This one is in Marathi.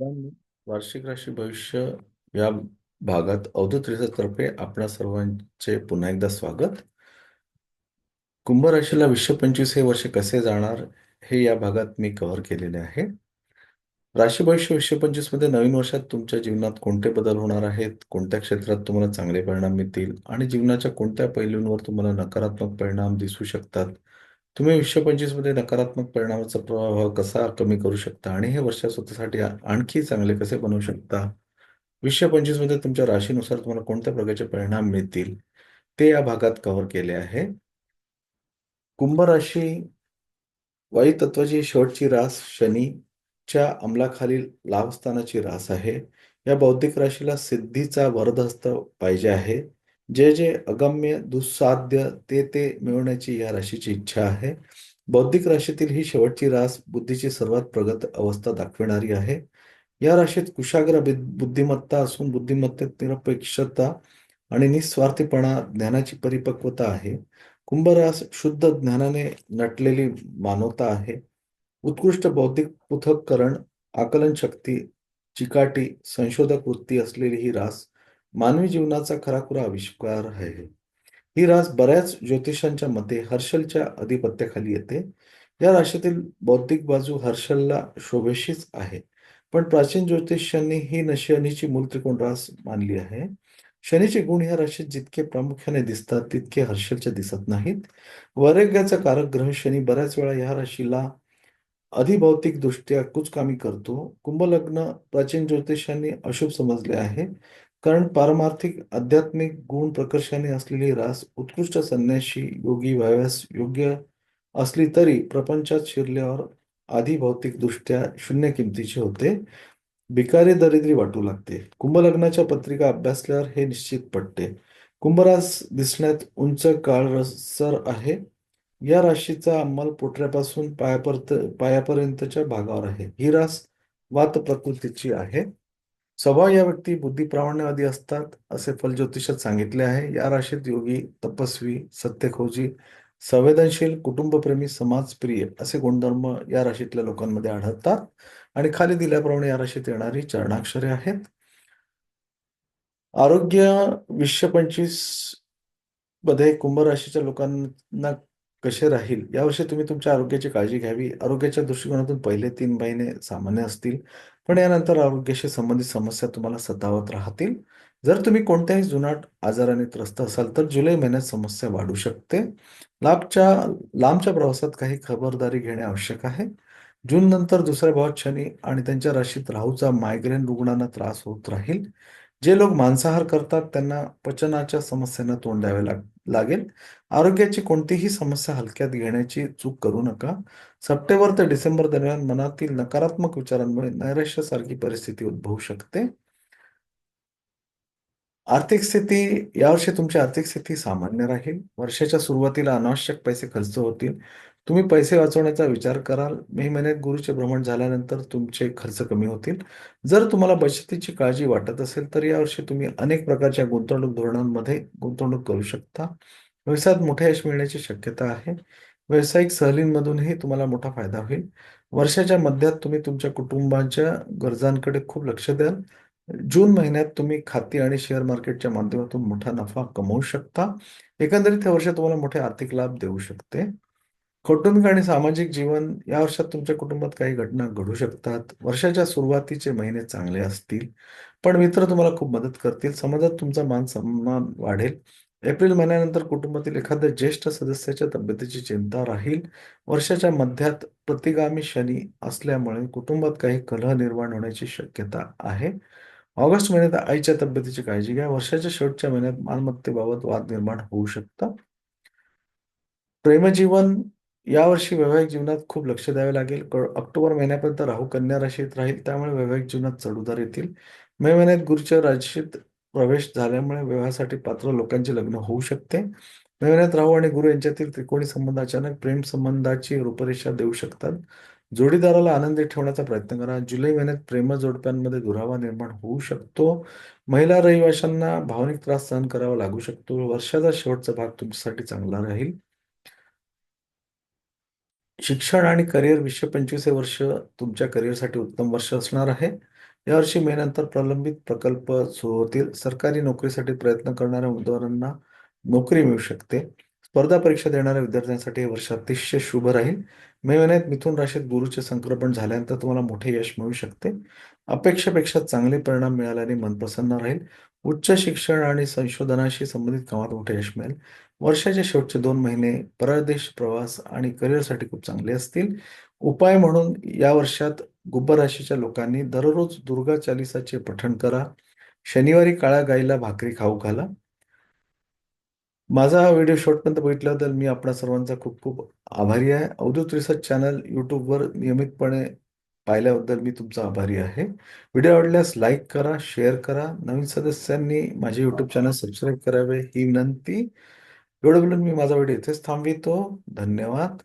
मित्रांनो, वार्षिक राशी भविष्य या भागात अवधूत तर्फे आपणा सर्वांचे पुन्हा एकदा स्वागत. कुंभ राशीला विश्व पंचवीस हे वर्ष कसे जाणार हे या भागात मी कव्हर केलेले आहे. राशी भविष्य विश्व पंचवीसमध्ये नवीन वर्षात तुमच्या जीवनात कोणते बदल होणार आहेत? कोणत्या क्षेत्रात तुम्हाला चांगले परिणाम मिळतील? आणि जीवनाच्या कोणत्या पैलूंवर तुम्हाला नकारात्मक परिणाम दिसू शकतात? तुम्ही विश्व पंचवीसमध्ये नकारात्मक परिणामाचा प्रभाव कसा कमी करू शकता? आणि हे वर्ष स्वतःसाठी आणखी चांगले कसे बनवू शकता? विश्व पंचवीसमध्ये तुमच्या राशीनुसार तुम्हाला कोणत्या प्रकारचे परिणाम मिळतील? ते या भागात कव्हर केले आहे. कुंभ राशी वायू तत्वाची शेवटची रास शनीच्या अंमलाखालील लाभस्थानाची रास आहे. या बौद्धिक राशीला सिद्धीचा वरदहस्त पाहिजे आहे. जे जे अगम्य दुस्साध्य ते ते मिळवण्याची या राशीची इच्छा आहे. बौद्धिक राशीतील ही शेवटची रास बुद्धीची सर्वात प्रगत अवस्था दाखविणारी आहे. या राशीत कुशाग्र बुद्धिमत्ता असून बुद्धिमत्तेत निरपेक्षता आणि निस्वार्थीपणा ज्ञानाची परिपक्वता आहे. कुंभरास शुद्ध ज्ञानाने नटलेली मानवता आहे. उत्कृष्ट बौद्धिक पृथककरण आकलन शक्ती चिकाटी संशोधक वृत्ती असलेली ही रास मानवी जीवनाचा खराखुरा आविष्कार आहे. ही रास बऱ्याच ज्योतिषांच्या मते हर्षलच्या अधिपत्याखाली येते. या राशीतील बौद्धिक बाजू हर्षलला शोभेशीच आहे. पण प्राचीन ज्योतिषांनी ही नशनीची मूल त्रिकोण रास मानली आहे. शनीचे गुण ह्या राशीत जितके प्रामुख्याने दिसतात तितके हर्षलच्या दिसत नाहीत. वैराग्याचा कारक ग्रह शनी बऱ्याच वेळा या राशीला अधिभौतिक दृष्ट्या कुचकामी करतो. कुंभलग्न प्राचीन ज्योतिषांनी अशुभ समजले आहे. कारण पारमार्थिक आध्यात्मिक गुण प्रकर्षाने असलेली रास उत्कृष्ट संन्याशी योगी व्हाव्यास योग्य असली तरी प्रपंचात शिरल्यावर आधी भौतिकदृष्ट्या शून्य किमतीचे होते. भिकारी दरिद्री वाटू लागते. कुंभलग्नाच्या पत्रिका अभ्यासल्यावर हे निश्चित पडते कुंभरास दिसण्यात उंच काळ रसर आहे. या राशीचा अंमल पोटऱ्यापासून पायापर्यंत पायापर्यंतच्या भागावर आहे. ही रास वात प्रकृतीची आहे. स्वभाव या व्यक्ती बुद्धिप्रामाण्यवादी असतात असे फलज्योतिषात सांगितले आहे. या राशीत योगी तपस्वी सत्यखोजी संवेदनशील कुटुंबप्रेमी समाजप्रिय असे गुणधर्म या राशीतल्या लोकांमध्ये आढळतात. आणि खाली दिल्याप्रमाणे या राशीत येणारी चरणाक्षरे आहेत. आरोग्य विश्व पंचवीसमध्ये कुंभ राशीच्या लोकांना कसे राहील? यावर्षी तुम्ही तुमच्या आरोग्याची काळजी घ्यावी. आरोग्याच्या दृष्टिकोनातून पहिले तीन महिने सामान्य असतील. पण यानंतर आरोग्याशी संबंधित समस्या तुम्हाला सतावत राहतील. जर तुम्ही कोणत्याही जुनाट आजाराने त्रस्त असाल तर जुलै महिन्यात समस्या वाढू शकते. लांबच्या लांबच्या प्रवासात काही खबरदारी घेणे आवश्यक आहे. जून नंतर दुसऱ्या भावात शनी आणि त्यांच्या राशीत राहूचा मायग्रेन रुग्णांना त्रास होत राहील. जे लोक मांसाहार करतात त्यांना पचनाच्या समस्यांना तोंड द्यावे लाग लागेल. आरोग्याची कोणतीही समस्या हलक्यात घेण्याची चूक करू नका. सप्टेंबर ते डिसेंबर दरम्यान मनातील नकारात्मक विचारांमुळे नैराश्यासारखी परिस्थिती उद्भवू शकते. आर्थिक स्थिती यावर्षी तुमची आर्थिक स्थिती सामान्य राहील. वर्षाच्या सुरुवातीला अनावश्यक पैसे खर्च होतील. तुम्ही पैसे वाचवण्याचा विचार कराल. मे महिन्यात गुरुचे भ्रमण झाल्यानंतर तुमचे खर्च कमी होतील. जर तुम्हाला बचतीची काळजी वाटत असेल तर यावर्षी तुम्ही अनेक प्रकारच्या गुंतवणूक धोरणांमध्ये गुंतवणूक करू शकता. व्यवसायात मोठे यश मिळण्याची शक्यता आहे. व्यावसायिक सहलींमधूनही तुम्हाला मोठा फायदा होईल. वर्षाच्या मध्यात तुम्ही तुमच्या कुटुंबाच्या गरजांकडे खूप लक्ष द्याल. जून महिन्यात तुम्ही खाती आणि शेअर मार्केटच्या माध्यमातून मोठा नफा कमवू शकता. एकंदरीत हे वर्ष तुम्हाला मोठे आर्थिक लाभ देऊ शकते. कौटुंबिक आणि सामाजिक जीवन या वर्षात तुमच्या कुटुंबात काही घटना घडू शकतात. वर्षाच्या सुरुवातीचे महिने चांगले असतील पण मित्र तुम्हाला खूप मदत करतील. समाजात तुमचा मान सन्मान वाढेल. एप्रिल महिन्यानंतर कुटुंबातील एखाद्या ज्येष्ठ सदस्याच्या तब्येतीची चिंता राहील. वर्षाच्या मध्यात प्रतिगामी शनी असल्यामुळे कुटुंबात काही कलह निर्माण होण्याची शक्यता आहे. ऑगस्ट महिन्यात आईच्या तब्येतीची काळजी घ्या. वर्षाच्या शेवटच्या महिन्यात मालमत्तेबाबत वाद निर्माण होऊ शकतात. प्रेमजीवन यावर्षी वैवाहिक जीवनात खूप लक्ष द्यावे लागेल. ऑक्टोबर महिन्यापर्यंत राहू कन्या राशीत राहील त्यामुळे वैवाहिक जीवनात चढउतार येतील. मे महिन्यात गुरुच्या राशीत प्रवेश झाल्यामुळे विवाहासाठी पात्र लोकांचे लग्न होऊ शकते. मे महिन्यात राहू आणि गुरु यांच्यातील त्रिकोणी संबंध अचानक प्रेम संबंधाची रूपरेषा देऊ शकतात. जोडीदाराला आनंदी ठेवण्याचा प्रयत्न करा. जुलै महिन्यात प्रेम जोडप्यांमध्ये दुरावा निर्माण होऊ शकतो. महिला रहिवाशांना भावनिक त्रास सहन करावा लागू शकतो. वर्षाचा शेवटचा भाग तुमच्यासाठी चांगला राहील. शिक्षण आणि करिअर विश्व पंचवीस वर्ष तुमच्या करिअरसाठी उत्तम वर्ष असणार आहे. यावर्षी मे नंतर प्रलंबित प्रकल्प सुरू होतील. सरकारी नोकरीसाठी प्रयत्न करणाऱ्या उमेदवारांना नोकरी मिळू शकते. स्पर्धा परीक्षा देणाऱ्या विद्यार्थ्यांसाठी हे वर्ष अतिशय शुभ राहील. मे महिन्यात मिथुन राशीत गुरुचे संक्रमण झाल्यानंतर तुम्हाला मोठे यश मिळू शकते. अपेक्षेपेक्षा चांगले परिणाम मिळाल्याने मन प्रसन्न राहील. उच्च शिक्षण आणि संशोधनाशी संबंधित कामात मोठे यश मिळेल. वर्षाचे शेवटचे दोन महिने परदेश प्रवास आणि करिअरसाठी खूप चांगले असतील. उपाय म्हणून या वर्षात गुब्ब राशीच्या लोकांनी दररोज दुर्गा चालिसाचे पठण करा. शनिवारी काळ्या गाईला भाकरी खाऊ घाला. माझा हा व्हिडिओ शेवटपर्यंत बघितल्याबद्दल मी आपणा सर्वांचा खूप खूप आभारी आहे. अवधूत रिसर्च चॅनल यूट्यूबवर नियमितपणे पाहिल्याबद्दल मी तुमचा आभारी आहे. व्हिडिओ आवडल्यास लाईक करा शेअर करा. नवीन सदस्यांनी माझे यूट्यूब चॅनल सबस्क्राईब करावे ही विनंती. एवढं बोलून मी माझा व्हिडिओ इथेच थांबवितो. धन्यवाद.